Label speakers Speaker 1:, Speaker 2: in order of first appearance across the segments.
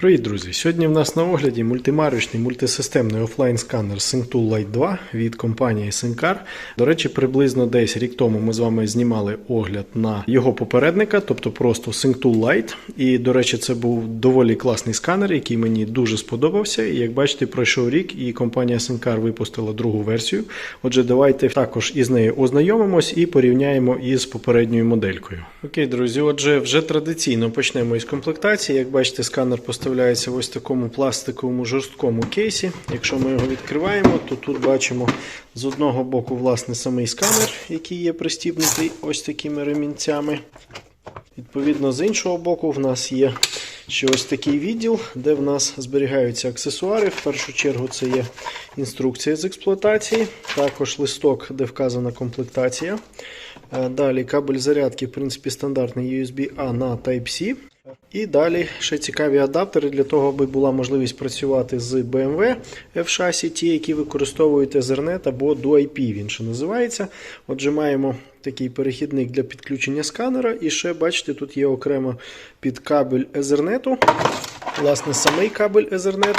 Speaker 1: Привіт, друзі! Сьогодні в нас на огляді мультимарочний мультисистемний офлайн сканер SyncTool Lite 2 від компанії Synccar. До речі, приблизно десь рік тому ми з вами знімали огляд на його попередника, тобто просто SyncTool Lite. І, до речі, це був доволі класний сканер, який мені дуже сподобався. І як бачите, пройшов рік, і компанія Synccar випустила другу версію. Отже, давайте також із нею ознайомимось і порівняємо із попередньою моделькою. Окей, друзі, отже, вже традиційно почнемо із комплектації. Як бачите, сканер поставляється в ось такому пластиковому жорсткому кейсі. Якщо ми його відкриваємо, то тут бачимо з одного боку власне самий сканер, який є пристібнутий ось такими ремінцями. Відповідно, з іншого боку, в нас є ще ось такий відділ, де в нас зберігаються аксесуари. В першу чергу це є інструкція з експлуатації, також листок, де вказана комплектація. Е, Далі кабель зарядки, в принципі, стандартний USB-A на Type-C. І далі ще цікаві адаптери для того, аби була можливість працювати з BMW F-шасі, ті, які використовують Ethernet або DoIP, він ще називається. Отже, маємо такий перехідник для підключення сканера. І ще, бачите, тут є окремо під кабель Ethernet, власне, самий кабель Ethernet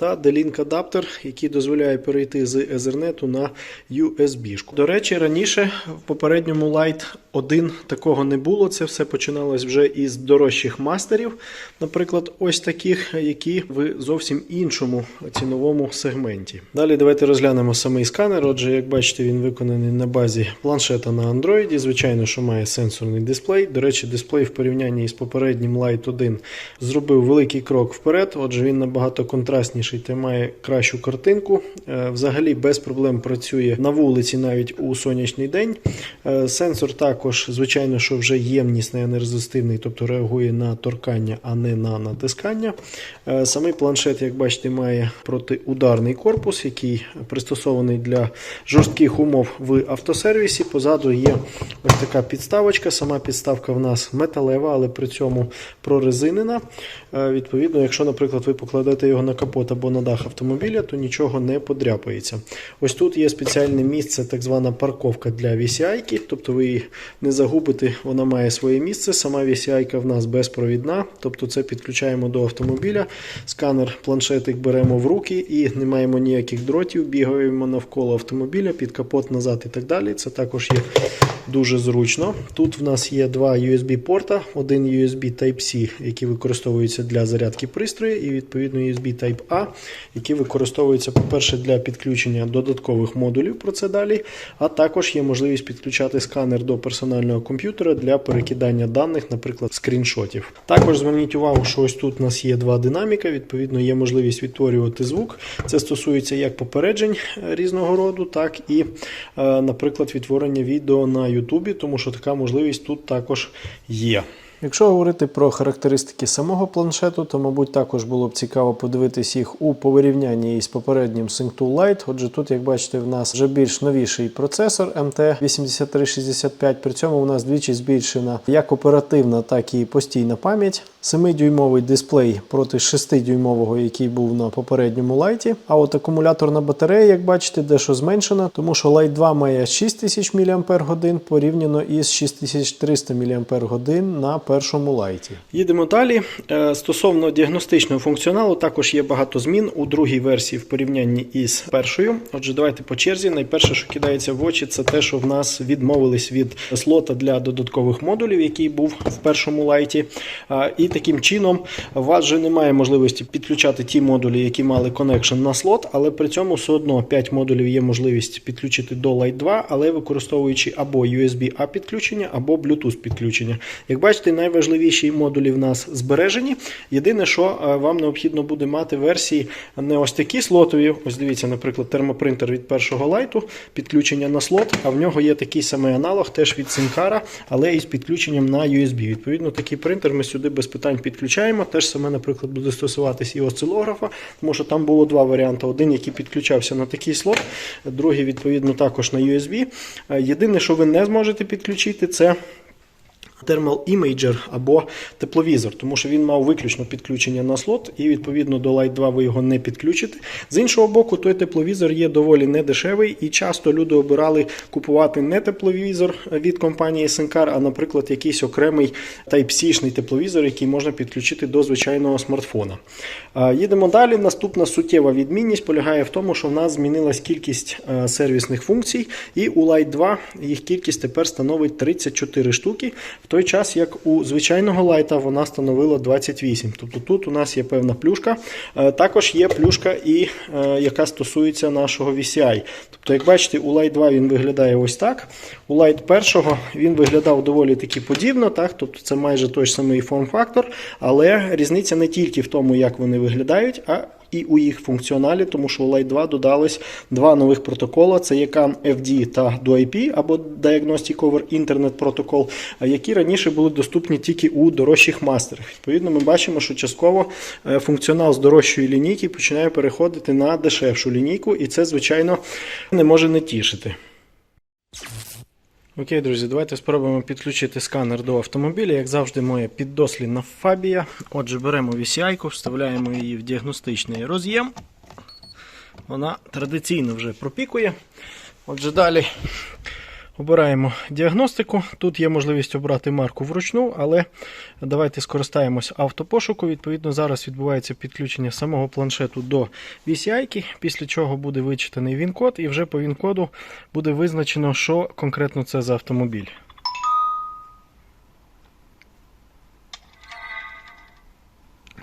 Speaker 1: та D-Link адаптер, який дозволяє перейти з Ethernet на USB. До речі, раніше в попередньому Lite 1 такого не було. Це все починалось вже із дорожчих мастерів, наприклад, ось таких, які в зовсім іншому ціновому сегменті. Далі давайте розглянемо самий сканер. Отже, як бачите, він виконаний на базі планшета на Android. Звичайно, що має сенсорний дисплей. До речі, дисплей в порівнянні з попереднім Lite 1 зробив великий крок вперед. Отже, він набагато контрастніший та має кращу картинку. Е, Взагалі без проблем працює на вулиці навіть у сонячний день. Е, Сенсор також, звичайно, що вже ємнісний, а не резистивний, тобто реагує на торкання, а не на натискання. Е, Самий планшет, як бачите, має протиударний корпус, який пристосований для жорстких умов в автосервісі. Позаду є ось така підставочка. Сама підставка в нас металева, але при цьому прорезинена. Відповідно, якщо, наприклад, ви покладете його на капот або на дах автомобіля, то нічого не подряпається. Ось тут є спеціальне місце, так звана парковка для VCI, тобто ви її не загубите, вона має своє місце. Сама VCI в нас безпровідна, тобто це підключаємо до автомобіля. Сканер, планшетик беремо в руки і не маємо ніяких дротів, бігаємо навколо автомобіля, під капот назад і так далі. Це також є дуже зручно. Тут в нас є два USB-порта, один USB Type-C, який використовується для зарядки пристрою, і відповідно USB Type-A, який використовується, по-перше, для підключення додаткових модулів, про це далі. А також є можливість підключати сканер до персонального комп'ютера для перекидання даних, наприклад, скріншотів. Також зверніть увагу, що ось тут у нас є два динаміка, відповідно, є можливість відтворювати звук. Це стосується як попереджень е, різного роду, так і, е, наприклад, відтворення відео на YouTube, тому що така можливість тут також є. Якщо говорити про характеристики самого планшету, то, мабуть, також було б цікаво подивитись їх у порівнянні із попереднім SyncTool Lite. Отже, тут, як бачите, в нас вже більш новіший процесор MT8365, при цьому у нас двічі збільшена як оперативна, так і постійна пам'ять. 7-дюймовий дисплей проти 6-дюймового, який був на попередньому лайті. А от акумуляторна батарея, як бачите, дещо зменшена, тому що Lite 2 має 6000 мАч порівняно із 6300 мАч на першому лайті. Їдемо далі. Е, Стосовно діагностичного функціоналу, також є багато змін у другій версії в порівнянні із першою. Отже, давайте по черзі. Найперше, що кидається в очі, це те, що в нас відмовились від слота для додаткових модулів, який був в першому лайті. Е, І таким чином у вас вже немає можливості підключати ті модулі, які мали коннекшн на слот, але при цьому все одно 5 модулів є можливість підключити до Lite 2, але використовуючи або USB-A підключення, або Bluetooth підключення. Як бачите, найважливіші модулі в нас збережені. Єдине, що е, вам необхідно буде мати версії не ось такі слотові. Ось дивіться, наприклад, термопринтер від першого лайту, підключення на слот, а в нього є такий самий аналог, теж від Синкара, але із підключенням на USB. Відповідно, такий принтер ми сюди без питань підключаємо. Теж саме, наприклад, буде стосуватись і осцилографа, тому що там було два варіанти: один, який підключався на такий слот, другий, відповідно, також на USB. Єдине, що ви не зможете підключити, це Thermal Imager або тепловізор, тому що він мав виключно підключення на слот, і відповідно до Light 2 ви його не підключите. З іншого боку, той тепловізор є доволі недешевий, і часто люди обирали купувати не тепловізор від компанії Sencar, а, наприклад, якийсь окремий Type-C-шний тепловізор, який можна підключити до звичайного смартфона. Їдемо далі. Наступна суттєва відмінність полягає в тому, що в нас змінилась кількість е, сервісних функцій, і у Light 2 їх кількість тепер становить 34 штуки, той час як у звичайного лайта вона становила 28. Тобто тут у нас є певна плюшка. Е, Також є плюшка, і, е, яка стосується нашого VCI. Тобто, як бачите, у Light 2 він виглядає ось так. У Light 1 він виглядав доволі таки подібно, так? тобто це майже той самий форм-фактор, але різниця не тільки в тому, як вони виглядають, а і у їх функціоналі, тому що у Lite 2 додались два нових протокола: це ECAN FD та DOIP або Diagnostic Over Internet Protocol, які раніше були доступні тільки у дорожчих мастерах. Відповідно, ми бачимо, що частково е, функціонал з дорожчої лінійки починає переходити на дешевшу лінійку, і це, звичайно, не може не тішити. Окей, друзі, давайте спробуємо підключити сканер до автомобіля. Як завжди, моя піддослідна фабія. Отже, беремо VCI, вставляємо її в діагностичний роз'єм. Вона традиційно вже пропікує. Отже, далі обираємо діагностику. Тут є можливість обрати марку вручну, але давайте скористаємось автопошуку. Відповідно, зараз відбувається підключення самого планшету до VCI, після чого буде вичитаний він-код, і вже по він-коду буде визначено, що конкретно це за автомобіль.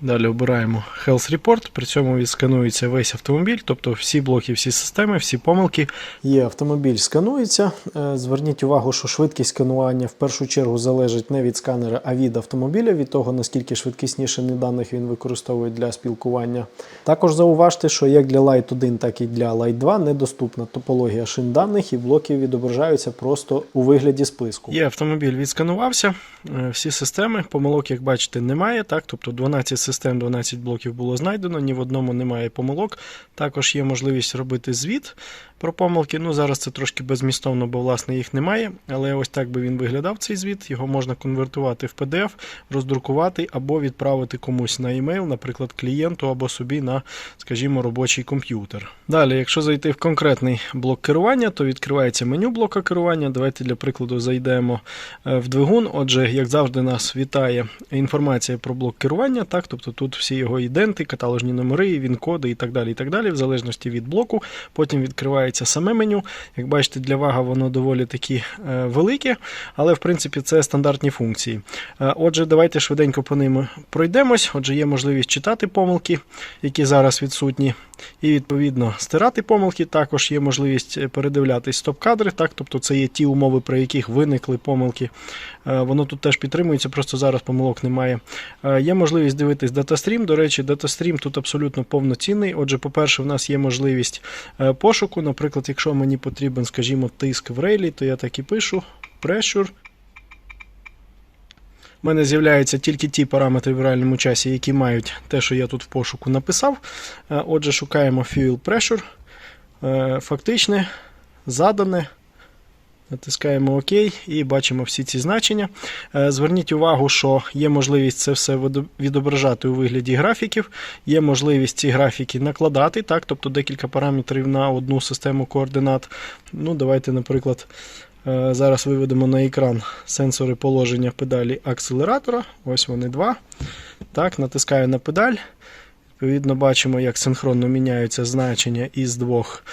Speaker 1: Далі обираємо Health Report, при цьому відсканується весь автомобіль, тобто всі блоки, всі системи, всі помилки. Є автомобіль, сканується. Е, Зверніть увагу, що швидкість сканування в першу чергу залежить не від сканера, а від автомобіля, від того, наскільки швидкісніше даних він використовує для спілкування. Також зауважте, що як для Light 1, так і для Light 2 недоступна топологія шин даних і блоки відображаються просто у вигляді списку. Є автомобіль відсканувався, е, всі системи, помилок, як бачите, немає. Так? Тобто 12 систем, 12 блоків було знайдено, ні в одному немає помилок. Також є можливість робити звіт про помилки. Ну, Зараз це трошки безмістовно, бо власне їх немає. Але ось так би він виглядав цей звіт. Його можна конвертувати в PDF, роздрукувати або відправити комусь на емейл, наприклад, клієнту або собі на, скажімо, робочий комп'ютер. Далі, якщо зайти в конкретний блок керування, то відкривається меню блока керування. Давайте для прикладу зайдемо е, в двигун. Отже, як завжди, нас вітає інформація про блок керування. Так, тобто тут всі його іденти, каталожні номери, він-коди і так далі, і так далі, в залежності від блоку. Потім відкривається саме меню. Як бачите, для вага воно доволі таки е, велике, але в принципі це стандартні функції. Е, Отже, давайте швиденько по ним пройдемось. Отже, є можливість читати помилки, які зараз відсутні. І відповідно стирати помилки. Також є можливість передивлятись стоп-кадри, так, тобто це є ті умови, при яких виникли помилки. Е, Воно тут теж підтримується, просто зараз помилок немає. Є можливість дивитись датастрім. До речі, датастрім тут абсолютно повноцінний. Отже, по-перше, в нас є можливість е, пошуку. Наприклад, якщо мені потрібен, скажімо, тиск в рейлі, то я так і пишу pressure. У мене з'являються тільки ті параметри в реальному часі, які мають те, що я тут в пошуку написав. Е, Отже, шукаємо Fuel Pressure. Е, Фактичне, задане. Натискаємо ОК і бачимо всі ці значення. Е, Зверніть увагу, що є можливість це все відображати у вигляді графіків, є можливість ці графіки накладати, так, тобто декілька параметрів на одну систему координат. Ну, Давайте, наприклад, е, зараз виведемо на екран сенсори положення педалі акселератора. Ось вони два. Так, Натискаю на педаль. Відповідно, бачимо, як синхронно міняються значення із двох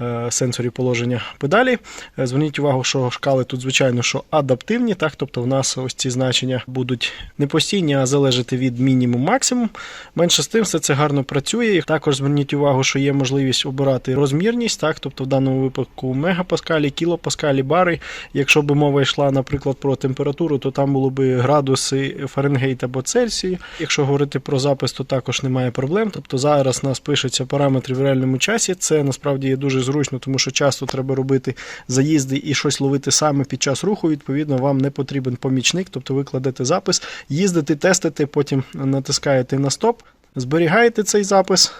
Speaker 1: е, сенсорів положення педалі. Е, Зверніть увагу, що шкали тут, звичайно, що адаптивні, так, тобто в нас ось ці значення будуть не постійні, а залежати від мінімум максимум. Менше з тим, все це гарно працює. Також зверніть увагу, що є можливість обирати розмірність, так, тобто в даному випадку мегапаскалі, кілопаскалі, бари. Якщо б мова йшла, наприклад, про температуру, то там було б градуси Фаренгейт або Цельсії. Якщо говорити про запис, то також немає проблем. Тобто зараз нас пишуться параметри в реальному часі. Це насправді є дуже зручно, тому що часто треба робити заїзди і щось ловити саме під час руху. Відповідно, вам не потрібен помічник, тобто ви кладете запис, їздите, тестите, потім натискаєте на стоп, зберігаєте цей запис.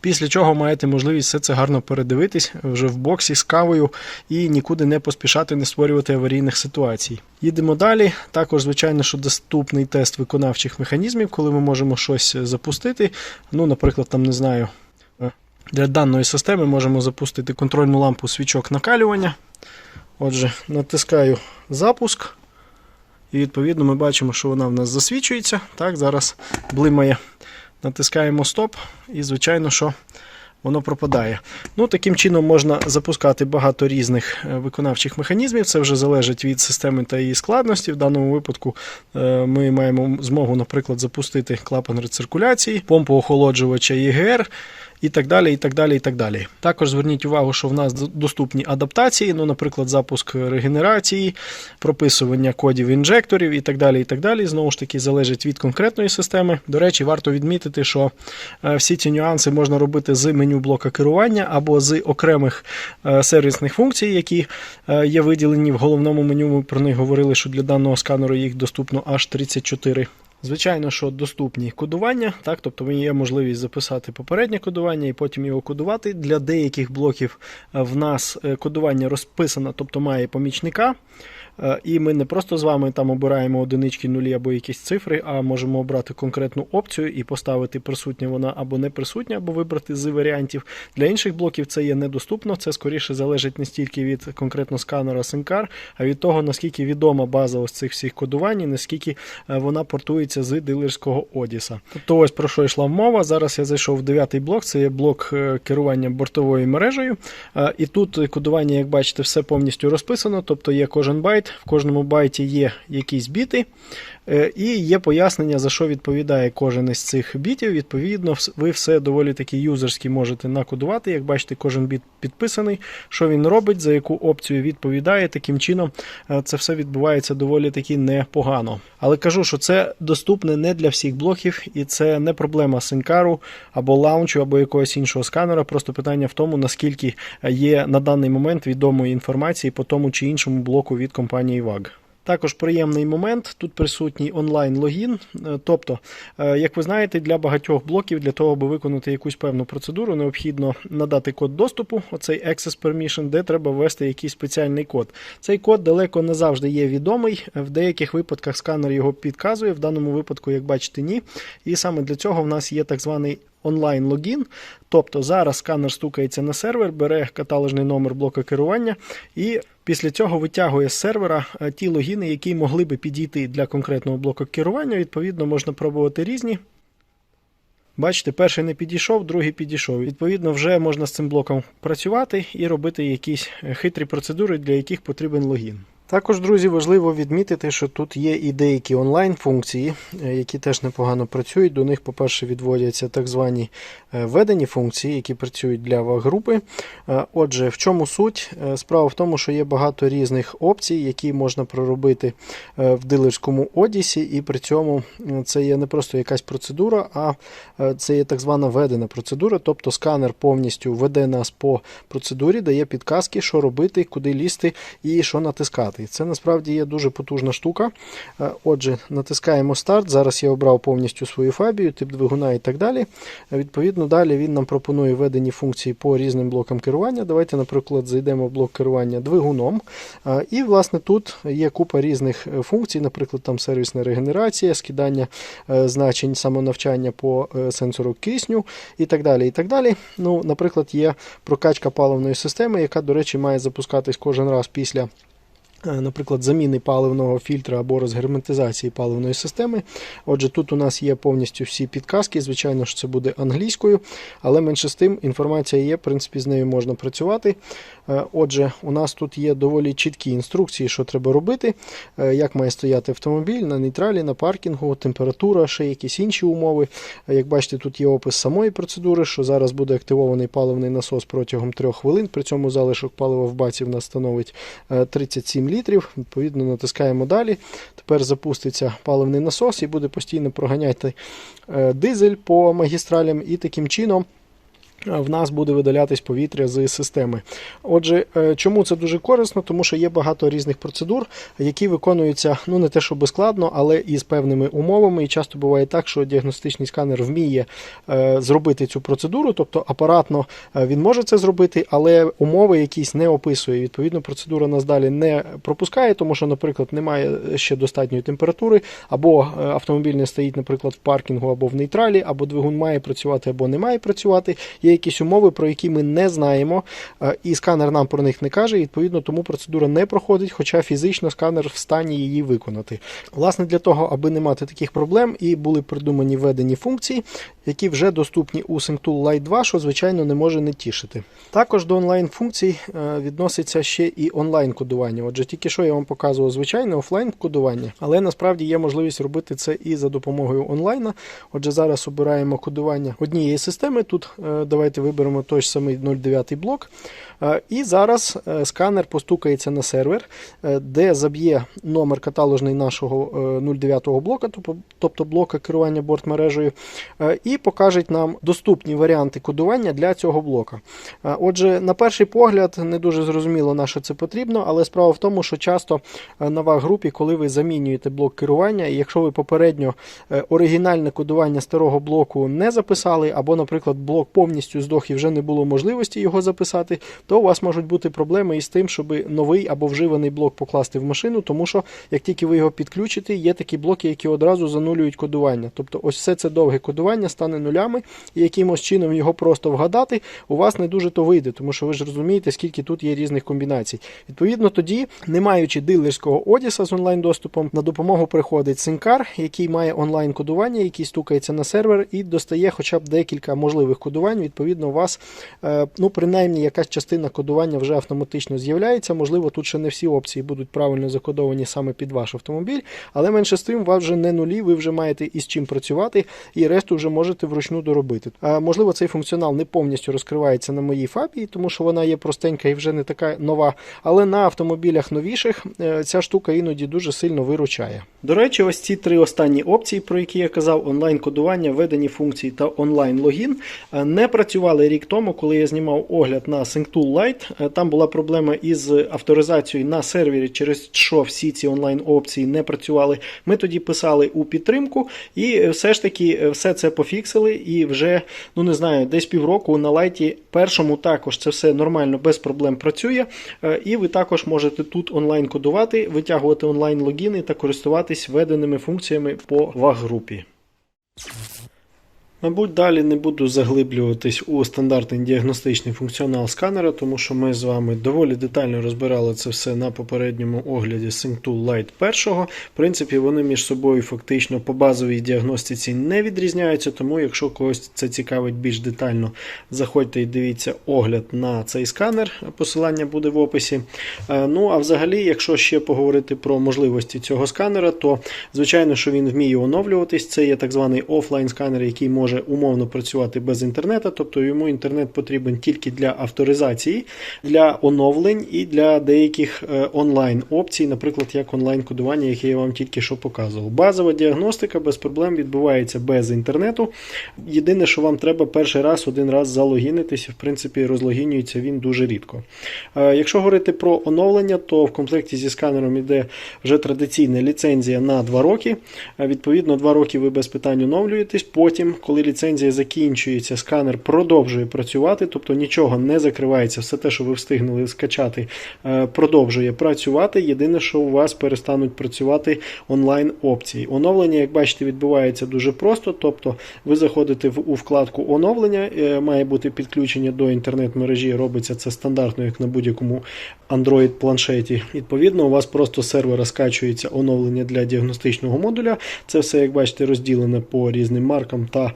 Speaker 1: Після чого маєте можливість все це гарно передивитись вже в боксі з кавою і нікуди не поспішати, не створювати аварійних ситуацій. Їдемо далі. Також, звичайно, що доступний тест виконавчих механізмів, коли ми можемо щось запустити. Ну, наприклад, там не знаю. Для даної системи можемо запустити контрольну лампу свічок накалювання. Отже, натискаю запуск. І відповідно ми бачимо, що вона в нас засвічується. Так, зараз блимає. Натискаємо стоп, і, звичайно, що воно пропадає. Ну, Таким чином можна запускати багато різних е, виконавчих механізмів. Це вже залежить від системи та її складності. В даному випадку е, ми маємо змогу, наприклад, запустити клапан рециркуляції, помпу охолоджувача ЄГР. І так далі, і так далі, і так далі. Також зверніть увагу, що в нас доступні адаптації, ну, наприклад, запуск регенерації, прописування кодів інжекторів і так далі. і так далі. Знову ж таки, залежить від конкретної системи. До речі, варто відмітити, що е, всі ці нюанси можна робити з меню блока керування або з окремих е, сервісних функцій, які е, є виділені в головному меню. Ми про них говорили, що для даного сканеру їх доступно аж 34. Звичайно, що доступні кодування, так, тобто є можливість записати попереднє кодування і потім його кодувати. Для деяких блоків е, в нас е, кодування розписано, тобто має помічника. Е, І ми не просто з вами там обираємо одинички, нулі або якісь цифри, а можемо обрати конкретну опцію і поставити присутня вона або не присутня, або вибрати з варіантів. Для інших блоків це є недоступно. Це скоріше залежить не стільки від конкретно сканера SIM-Car, а від того, наскільки відома база ось цих всіх кодувань, і наскільки е, вона портується з дилерського Одіса. Тобто ось про що йшла мова. Зараз я зайшов в дев'ятий блок, це є блок е, керування бортовою мережею. І тут кодування, як бачите, все повністю розписано, тобто є кожен байт, в кожному байті є якісь біти. Е, І є пояснення, за що відповідає кожен із цих бітів. Відповідно, ви все доволі таки юзерськи можете накодувати. Як бачите, кожен біт підписаний, що він робить, за яку опцію відповідає. Таким чином, е, це все відбувається доволі таки непогано. Але кажу, що це доступне не для всіх блоків, і це не проблема синкару або лаунчу, або якогось іншого сканера. Просто питання в тому, наскільки є на даний момент відомої інформації по тому чи іншому блоку від компанії VAG. Також приємний момент, тут присутній онлайн-логін. Е, Тобто, е, як ви знаєте, для багатьох блоків, для того, аби виконати якусь певну процедуру, необхідно надати код доступу, оцей Access Permission, де треба ввести якийсь спеціальний код. Цей код далеко не завжди є відомий. В деяких випадках сканер його підказує, в даному випадку, як бачите, ні. І саме для цього в нас є так званий онлайн-логін. Тобто зараз сканер стукається на сервер, бере каталожний номер блока керування і після цього витягує з сервера е, ті логіни, які могли би підійти для конкретного блоку керування. Відповідно, можна пробувати різні. Бачите, перший не підійшов, другий підійшов. Відповідно, вже можна з цим блоком працювати і робити якісь е, хитрі процедури, для яких потрібен логін. Також, друзі, важливо відмітити, що тут є і деякі онлайн-функції, е, які теж непогано працюють. До них, по-перше, відводяться так звані е, введені функції, які працюють для ваг-групи. Е, Отже, в чому суть? Справа в тому, що є багато різних опцій, які можна проробити в дилерському одісі, і при цьому це є не просто якась процедура, а це є так звана введена процедура. Тобто сканер повністю веде нас по процедурі, дає підказки, що робити, куди лізти і що натискати. Це насправді є дуже потужна штука. Е, Отже, натискаємо старт. Зараз я обрав повністю свою фабію, тип двигуна і так далі. Е, Відповідно, далі він нам пропонує введені функції по різним блокам керування. Давайте, наприклад, зайдемо в блок керування двигуном. Е, І, власне, тут є купа різних функцій, наприклад, там сервісна регенерація, скидання значень самонавчання по сенсору кисню і так далі. і так далі. Ну, Наприклад, є прокачка паливної системи, яка, до речі, має запускатись кожен раз після. Е, наприклад, заміни паливного фільтра або розгерметизації паливної системи. Отже, тут у нас є повністю всі підказки. Звичайно що це буде англійською, але менше з тим інформація є, в принципі, з нею можна працювати. Е, отже, у нас тут є доволі чіткі інструкції, що треба робити, е, як має стояти автомобіль на нейтралі, на паркінгу, температура, ще якісь інші умови. Як бачите, тут є опис самої процедури, що зараз буде активований паливний насос протягом 3 хвилин. При цьому залишок палива в баці в нас становить 37 7 літрів. Відповідно, натискаємо далі. Тепер запуститься паливний насос і буде постійно проганяти е, дизель по магістралям. І таким чином в нас буде видалятись повітря з системи. Отже, е, чому це дуже корисно? Тому що є багато різних процедур, які виконуються ну не те, що безскладно, але і з певними умовами. І часто буває так, що діагностичний сканер вміє е, зробити цю процедуру, тобто апаратно е, він може це зробити, але умови якісь не описує. Відповідно, процедура нас далі не пропускає, тому що, наприклад, немає ще достатньої температури, або е, автомобіль не стоїть, наприклад, в паркінгу або в нейтралі, або двигун має працювати, або не має працювати. Є якісь умови, про які ми не знаємо, е, і сканер нам про них не каже. і, Відповідно, тому процедура не проходить, хоча фізично сканер в стані її виконати. Власне, для того, аби не мати таких проблем, і були придумані введені функції, які вже доступні у SyncTool Lite 2, що звичайно не може не тішити. Також до онлайн-функцій е, відноситься ще і онлайн-кодування. Отже, тільки що я вам показував звичайне офлайн-кодування, але насправді є можливість робити це і за допомогою онлайна. Отже, зараз обираємо кодування однієї системи. Тут е, давайте виберемо той ж самий 09 блок. Е, І зараз е, сканер постукається на сервер, е, де заб'є номер каталожний нашого е, 09 блока, тобто- блока керування бортмережею, і покаже нам доступні варіанти кодування для цього блока. Отже, на перший погляд не дуже зрозуміло, на що це потрібно, але справа в тому, що часто на ваг-групі, коли ви замінюєте блок керування, і якщо ви попередньо оригінальне кодування старого блоку не записали, або, наприклад, блок повністю здох і вже не було можливості його записати, то у вас можуть бути проблеми із тим, щоб новий або вживаний блок покласти в машину, тому що як тільки ви його підключите, є такі блоки, які одразу занулюють кодування. Тобто, ось все це довге кодування стане нулями, і якимось чином його просто вгадати, у вас не дуже то вийде, тому що ви ж розумієте, скільки тут є різних комбінацій. Відповідно, тоді, не маючи дилерського Одіса з онлайн-доступом, на допомогу приходить Синкар, який має онлайн-кодування, який стукається на сервер і достає хоча б декілька можливих кодувань. Відповідно, у вас, е, ну, принаймні, якась частина кодування вже автоматично з'являється. Можливо, тут ще не всі опції будуть правильно закодовані саме під ваш автомобіль, але менше з тим, у вас вже не нулі, ви вже маєте із чим працювати, і решту вже можете вручну доробити. А, можливо, цей функціонал не повністю розкривається на моїй фабії, тому що вона є простенька і вже не така нова. Але на автомобілях новіших е, ця штука іноді дуже сильно виручає. До речі, ось ці три останні опції, про які я казав: онлайн-кодування, введені функції та онлайн-логін, е, не працювали рік тому, коли я знімав огляд на SyncTool Lite. Е, Там була проблема із авторизацією на сервері, через що всі ці онлайн-опції не працювали. Ми тоді писали у підтримку, і е, все ж таки е, все це пофіксили. І вже, ну не знаю, десь півроку на лайті першому також це все нормально, без проблем працює. І ви також можете тут онлайн кодувати, витягувати онлайн логіни та користуватись введеними функціями по ваг-групі. Мабуть, далі не буду заглиблюватись у стандартний діагностичний функціонал сканера, тому що ми з вами доволі детально розбирали це все на попередньому огляді SyncTool Lite 1. В принципі, вони між собою фактично по базовій діагностиці не відрізняються, тому якщо когось це цікавить більш детально, заходьте і дивіться огляд на цей сканер. Посилання буде в описі. Е, Ну, а взагалі, якщо ще поговорити про можливості цього сканера, то звичайно, що він вміє оновлюватись. Це є так званий офлайн сканер, який може умовно працювати без інтернету, тобто йому інтернет потрібен тільки для авторизації, для оновлень і для деяких е, онлайн опцій, наприклад, як онлайн-кодування, яке я вам тільки що показував. Базова діагностика без проблем відбувається без інтернету. Єдине, що вам треба перший раз один раз залогінитися, в принципі, розлогінюється він дуже рідко. Е, Якщо говорити про оновлення, то в комплекті зі сканером йде вже традиційна ліцензія на 2 роки. Е, Відповідно, 2 роки ви без питань оновлюєтесь. Потім, коли ліцензія закінчується, сканер продовжує працювати, тобто нічого не закривається, все те, що ви встигнули скачати, е, продовжує працювати. Єдине, що у вас перестануть працювати онлайн опції. Оновлення, як бачите, відбувається дуже просто. Тобто ви заходите в- у вкладку оновлення, е, має бути підключення до інтернет-мережі. Робиться це стандартно, як на будь-якому Android планшеті. Відповідно, у вас просто з сервера скачується оновлення для діагностичного модуля. Це все, як бачите, розділене по різним маркам та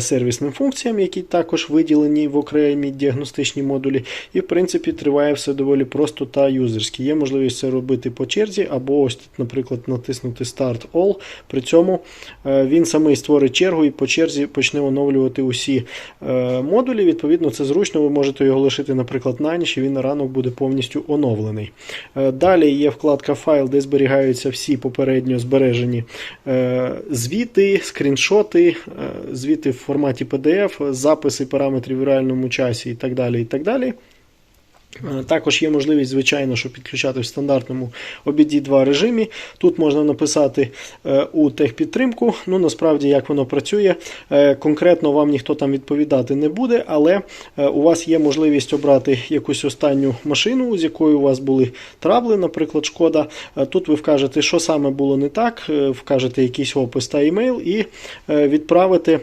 Speaker 1: сервісним функціям, які також виділені в окремі діагностичні модулі. І, в принципі, триває все доволі просто та юзерськи. Є можливість це робити по черзі, або ось тут, наприклад, натиснути Start All. При цьому е, він самий створить чергу і по черзі почне оновлювати усі е, модулі. Відповідно, це зручно. Ви можете його лишити, наприклад, на ніч, і він на ранок буде повністю оновлений. Е, Далі є вкладка файл, де зберігаються всі попередньо збережені е, звіти, скріншоти, е, звіти в форматі PDF, записи параметрів в реальному часі і так далі. І так далі. Е, Також є можливість, звичайно, що підключати в стандартному OBD2 режимі. Тут можна написати е, у техпідтримку. Ну, насправді, як воно працює, е, конкретно вам ніхто там відповідати не буде, але у вас є можливість обрати якусь останню машину, з якою у вас були трабли, наприклад, шкода. Тут ви вкажете, що саме було не так, вкажете якийсь опис та імейл і відправите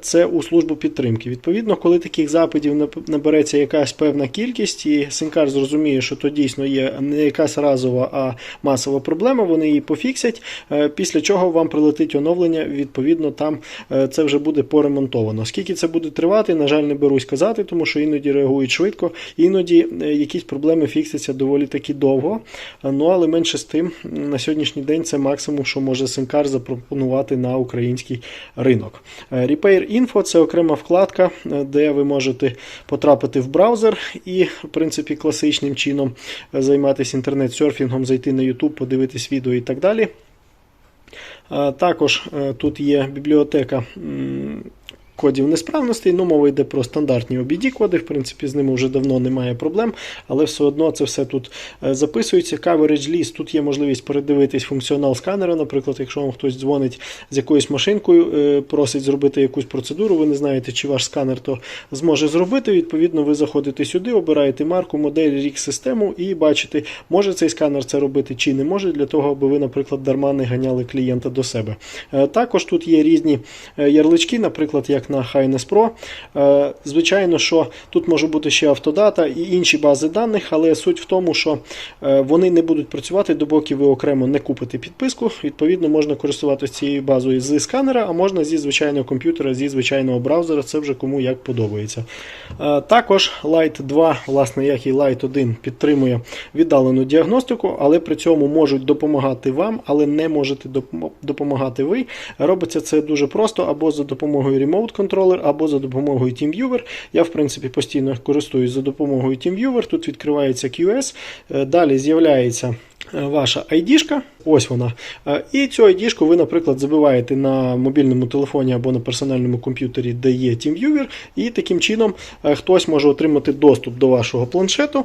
Speaker 1: це у службу підтримки. Відповідно, коли таких запитів набереться якась певна кількість, Синкар зрозуміє, що то дійсно є не якась разова, а масова проблема, вони її пофіксять. е, Після чого вам прилетить оновлення, відповідно, там е, це вже буде поремонтовано. Скільки це буде тривати, на жаль, не берусь казати, тому що іноді реагують швидко, іноді е, якісь проблеми фіксяться доволі таки довго. Ну але менше з тим, на сьогоднішній день це максимум, що може Синкар запропонувати на український ринок. Repair Info це окрема вкладка, де ви можете потрапити в браузер і, в принципі, класичним чином е, займатися інтернет-серфінгом, зайти на YouTube, подивитись відео і так далі. Також е, тут є бібліотека кодів несправностей. Ну, мова йде про стандартні OBD коди. В принципі, з ними вже давно немає проблем, але все одно це все тут е, записується. Coverage list, тут є можливість передивитись функціонал сканера. Наприклад, якщо вам хтось дзвонить з якоюсь машинкою, е, просить зробити якусь процедуру, ви не знаєте, чи ваш сканер то зможе зробити. Відповідно, ви заходите сюди, обираєте марку, модель, рік, систему і бачите, може цей сканер це робити чи не може, для того, аби ви, наприклад, дарма не ганяли клієнта до себе. Е, Також тут є різні ярлички, наприклад, як на Highness Pro. Е, Звичайно, що тут може бути ще автодата і інші бази даних, але суть в тому, що е, вони не будуть працювати, допоки ви окремо не купите підписку. Відповідно, можна користуватися цією базою зі сканера, а можна зі звичайного комп'ютера, зі звичайного браузера. Це вже кому як подобається. Е, Також Light 2, власне, як і Light 1, підтримує віддалену діагностику, але при цьому можуть допомагати вам, але не можете допомагати ви. Робиться це дуже просто або за допомогою Remote Controller, або за допомогою TeamViewer. Я, в принципі, постійно користуюсь за допомогою TeamViewer. Тут відкривається QS, е, далі з'являється. е, Ваша ID-шка, ось вона. Е, І цю ID-шку ви, наприклад, забиваєте на мобільному телефоні або на персональному комп'ютері, де є TeamViewer, і таким чином хтось може отримати доступ до вашого планшету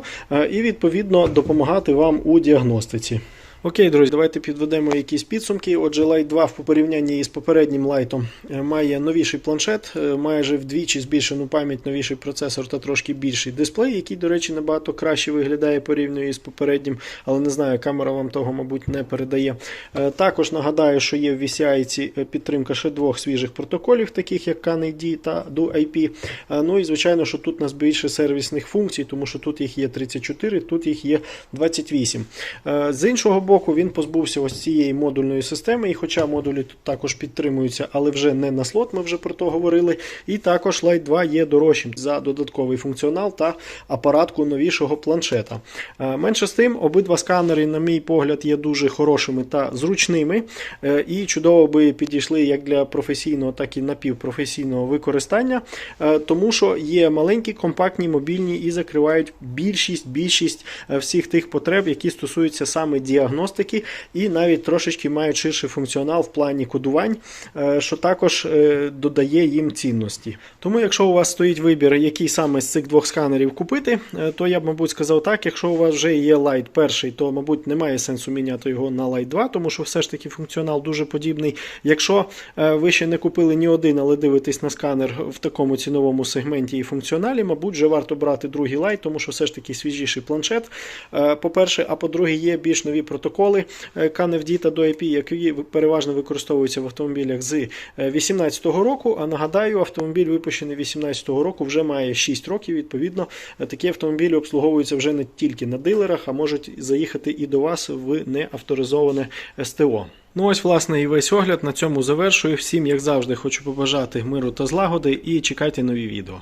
Speaker 1: і, відповідно, допомагати вам у діагностиці. Окей, друзі, давайте підведемо якісь підсумки. Отже, Light 2 в порівнянні із попереднім лайтом е, має новіший планшет, е, майже вдвічі збільшену пам'ять, новіший процесор та трошки більший дисплей, який, до речі, набагато краще виглядає порівняно із попереднім, але не знаю, камера вам того, мабуть, не передає. Е, Також нагадаю, що є в VCI підтримка ще двох свіжих протоколів, таких як CAN-ID та DuIP. Е, Ну і звичайно, що тут у нас більше сервісних функцій, тому що тут їх є 34, тут їх є 28. Е, З іншого боку, він позбувся ось цієї модульної системи, і хоча модулі тут також підтримуються, але вже не на слот, ми вже про то говорили. І також Lite 2 є дорожчим за додатковий функціонал та апаратку новішого планшета. Е, Менше з тим, обидва сканери, на мій погляд, є дуже хорошими та зручними, е, і чудово би підійшли як для професійного, так і напівпрофесійного використання, е, тому що є маленькі, компактні, мобільні і закривають більшість більшість всіх тих потреб, які стосуються саме діагностики, і навіть трошечки мають ширший функціонал в плані кодувань, е, що також е, додає їм цінності. Тому, якщо у вас стоїть вибір, який саме з цих двох сканерів купити, е, то я б, мабуть, сказав так. Якщо у вас вже є Lite перший, то, мабуть, немає сенсу міняти його на Lite 2, тому що все ж таки функціонал дуже подібний. Якщо ви ще не купили ні один, але дивитесь на сканер в такому ціновому сегменті і функціоналі, мабуть, вже варто брати другий Lite, тому що все ж таки свіжіший планшет. По-перше, а по-друге, є більш нові протоколи е, CAN-FD та DOIP, які переважно використовуються в автомобілях з 2018 року. А нагадаю, автомобіль випущений 2018 року вже має 6 років. Відповідно, е, такі автомобілі обслуговуються вже не тільки на дилерах, а можуть заїхати і до вас в неавторизоване СТО. Ну ось, власне, і весь огляд на цьому завершую. Всім, як завжди, хочу побажати миру та злагоди і чекайте нові відео.